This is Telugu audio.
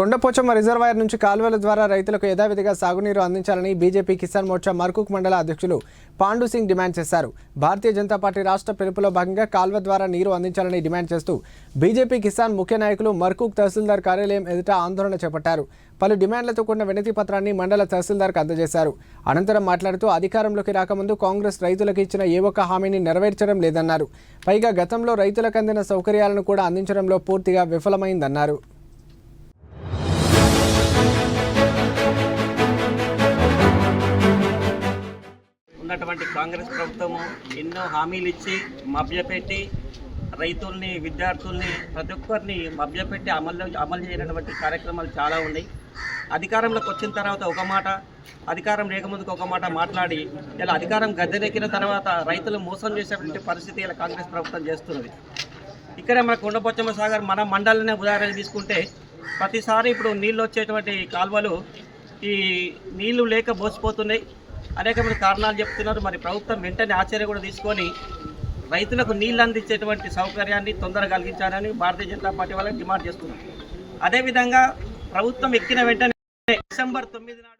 కొండపోచమ్మ రిజర్వాయర్ నుంచి కాలువల ద్వారా రైతులకు యథావిధిగా సాగునీరు అందించాలని బీజేపీ కిసాన్ మోర్చా మర్కుక్ మండల అధ్యక్షులు పాండు సింగ్ డిమాండ్ చేశారు. భారతీయ జనతా పార్టీ రాష్ట్ర పిలుపులో భాగంగా కాల్వ ద్వారా నీరు అందించాలని డిమాండ్ చేస్తూ బీజేపీ కిసాన్ ముఖ్య నాయకులు మర్కుక్ తహసీల్దార్ కార్యాలయం ఎదుట ఆందోళన చేపట్టారు. పలు డిమాండ్లతో కూడిన వినతి పత్రాన్ని మండల తహసీల్దార్కు అందజేశారు. అనంతరం మాట్లాడుతూ అధికారంలోకి రాకముందు కాంగ్రెస్ రైతులకు ఇచ్చిన ఏ ఒక్క హామీని నెరవేర్చడం లేదన్నారు. పైగా గతంలో రైతులకు అందిన సౌకర్యాలను కూడా అందించడంలో పూర్తిగా విఫలమైందన్నారు. ఉన్నటువంటి కాంగ్రెస్ ప్రభుత్వము ఎన్నో హామీలు ఇచ్చి మభ్యపెట్టి రైతుల్ని విద్యార్థుల్ని ప్రతి ఒక్కరిని మభ్యపెట్టి అమలు అమలు చేయనటువంటి కార్యక్రమాలు చాలా ఉన్నాయి. అధికారంలోకి వచ్చిన తర్వాత ఒక మాట అధికారం లేకముందుకు ఒక మాట మాట్లాడి ఇలా అధికారం గద్దెనెక్కిన తర్వాత రైతులు మోసం చేసేటువంటి పరిస్థితి ఇలా కాంగ్రెస్ ప్రభుత్వం చేస్తున్నది. ఇక్కడే మన కొండపోచమ్మ సాగర్ మన మండలనే ఉదాహరణ తీసుకుంటే ప్రతిసారి ఇప్పుడు నీళ్ళు వచ్చేటువంటి కాలువలు ఈ నీళ్ళు లేక బోసిపోతున్నాయి అనేకమైన కారణాలు చెప్తున్నారు. మరి ప్రభుత్వం వెంటనే ఆశ్చర్య కూడా తీసుకొని రైతులకు నీళ్ళు అందించేటువంటి సౌకర్యాన్ని తొందరగా కలిగించాలని భారతీయ జనతా పార్టీ వాళ్ళకి డిమాండ్ చేస్తున్నారు. అదేవిధంగా ప్రభుత్వం ఎక్కిన వెంటనే డిసెంబర్ తొమ్మిది నాడు